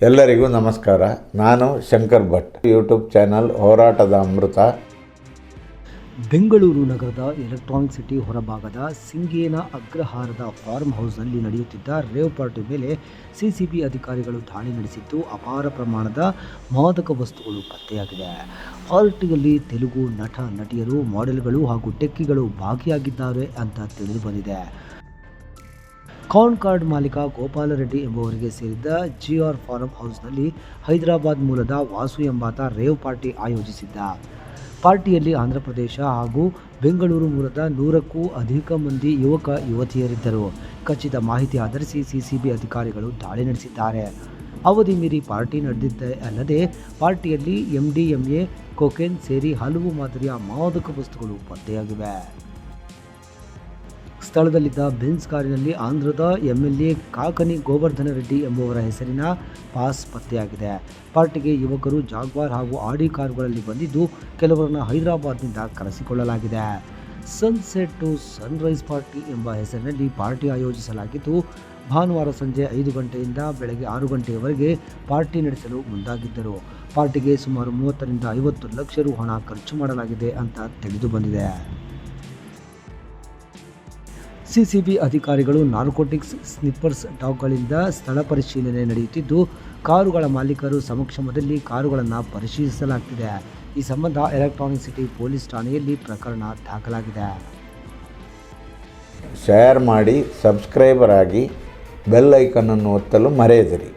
ಎಲ್ಲರಿಗೂ ನಮಸ್ಕಾರ. ನಾನು ಶಂಕರ್ ಭಟ್. ಯೂಟ್ಯೂಬ್ ಚಾನಲ್ ಹೋರಾಟದ ಅಮೃತ. ಬೆಂಗಳೂರು ನಗರದ ಎಲೆಕ್ಟ್ರಾನಿಕ್ ಸಿಟಿ ಹೊರಭಾಗದ ಸಿಂಗೇನ ಅಗ್ರಹಾರದ ಫಾರ್ಮ್ ಹೌಸ್ನಲ್ಲಿ ನಡೆಯುತ್ತಿದ್ದ ರೇವ್ ಪಾರ್ಟಿ ಮೇಲೆ ಸಿಸಿಬಿ ಅಧಿಕಾರಿಗಳು ದಾಳಿ ನಡೆಸಿದ್ದು ಅಪಾರ ಪ್ರಮಾಣದ ಮಾದಕ ವಸ್ತುಗಳು ಪತ್ತೆಯಾಗಿದೆ. ಪಾರ್ಟಿಯಲ್ಲಿ ತೆಲುಗು ನಟ, ನಟಿಯರು, ಮಾಡೆಲ್ಗಳು ಹಾಗೂ ಟೆಕ್ಕಿಗಳು ಭಾಗಿಯಾಗಿದ್ದಾರೆ ಅಂತ ತಿಳಿದು ಬಂದಿದೆ. ಕಾನ್ ಕಾರ್ಡ್ ಮಾಲೀಕ ಗೋಪಾಲ ರೆಡ್ಡಿ ಎಂಬುವರಿಗೆ ಸೇರಿದ್ದ ಜಿಆರ್ ಫಾರಂ ಹೌಸ್ನಲ್ಲಿ ಹೈದರಾಬಾದ್ ಮೂಲದ ವಾಸು ಎಂಬಾತ ರೇವ್ ಪಾರ್ಟಿ ಆಯೋಜಿಸಿದ್ದ. ಪಾರ್ಟಿಯಲ್ಲಿ ಆಂಧ್ರಪ್ರದೇಶ ಹಾಗೂ ಬೆಂಗಳೂರು ಮೂಲದ ನೂರಕ್ಕೂ ಅಧಿಕ ಮಂದಿ ಯುವಕ, ಯುವತಿಯರಿದ್ದರು. ಖಚಿತ ಮಾಹಿತಿ ಆಧರಿಸಿ ಸಿಸಿಬಿ ಅಧಿಕಾರಿಗಳು ದಾಳಿ ನಡೆಸಿದ್ದಾರೆ. ಅವಧಿ ಮೀರಿ ಪಾರ್ಟಿ ನಡೆದಿದ್ದೇ ಅಲ್ಲದೆ ಪಾರ್ಟಿಯಲ್ಲಿ ಎಂಡಿಎಂಎ, ಕೊಕೇನ್ ಸೇರಿ ಹಲವು ಮಾದರಿಯ ಮಾದಕ ವಸ್ತುಗಳು ಪತ್ತೆಯಾಗಿವೆ. ಸ್ಥಳದಲ್ಲಿದ್ದ ಬೆನ್ಸ್ ಕಾರಿನಲ್ಲಿ ಆಂಧ್ರದ ಎಂಎಲ್ಎ ಕಾಕನಿ ಗೋವರ್ಧನ ರೆಡ್ಡಿ ಎಂಬುವರ ಹೆಸರಿನ ಪಾಸ್ ಪತ್ತೆಯಾಗಿದೆ. ಪಾರ್ಟಿಗೆ ಯುವಕರು ಜಾಗ್ವಾರ್ ಹಾಗೂ ಆಡಿ ಕಾರುಗಳಲ್ಲಿ ಬಂದಿದ್ದು ಕೆಲವರನ್ನು ಹೈದರಾಬಾದ್ನಿಂದ ಕರೆಸಿಕೊಳ್ಳಲಾಗಿದೆ. ಸನ್ಸೆಟ್ ಟು ಸನ್ರೈಸ್ ಪಾರ್ಟಿ ಎಂಬ ಹೆಸರಿನಲ್ಲಿ ಪಾರ್ಟಿ ಆಯೋಜಿಸಲಾಗಿದ್ದು, ಭಾನುವಾರ ಸಂಜೆ ಐದು ಗಂಟೆಯಿಂದ ಬೆಳಗ್ಗೆ ಆರು ಗಂಟೆಯವರೆಗೆ ಪಾರ್ಟಿ ನಡೆಸಲು ಮುಂದಾಗಿದ್ದರು. ಪಾರ್ಟಿಗೆ ಸುಮಾರು ಮೂವತ್ತರಿಂದ ಐವತ್ತು ಲಕ್ಷ ರು ಹಣ ಖರ್ಚು ಮಾಡಲಾಗಿದೆ ಅಂತ ತಿಳಿದು ಬಂದಿದೆ. ಸಿಸಿಬಿ ಅಧಿಕಾರಿಗಳು ನಾರ್ಕೋಟಿಕ್ಸ್ ಸ್ನಿಪ್ಪರ್ಸ್ ಡಾಗ್ಗಳಿಂದ ಸ್ಥಳ ಪರಿಶೀಲನೆ ನಡೆಯುತ್ತಿದ್ದು, ಕಾರುಗಳ ಮಾಲೀಕರು ಸಮಕ್ಷಮದಲ್ಲಿ ಕಾರುಗಳನ್ನು ಪರಿಶೀಲಿಸಲಾಗ್ತಿದೆ. ಈ ಸಂಬಂಧ ಎಲೆಕ್ಟ್ರಾನಿಕ್ ಸಿಟಿ ಪೊಲೀಸ್ ಠಾಣೆಯಲ್ಲಿ ಪ್ರಕರಣ ದಾಖಲಾಗಿದೆ. ಶೇರ್ ಮಾಡಿ, ಸಬ್ಸ್ಕ್ರೈಬರ್ ಆಗಿ ಬೆಲ್ ಐಕನ್ನನ್ನು ಒತ್ತಲು ಮರೆಯದಿರಿ.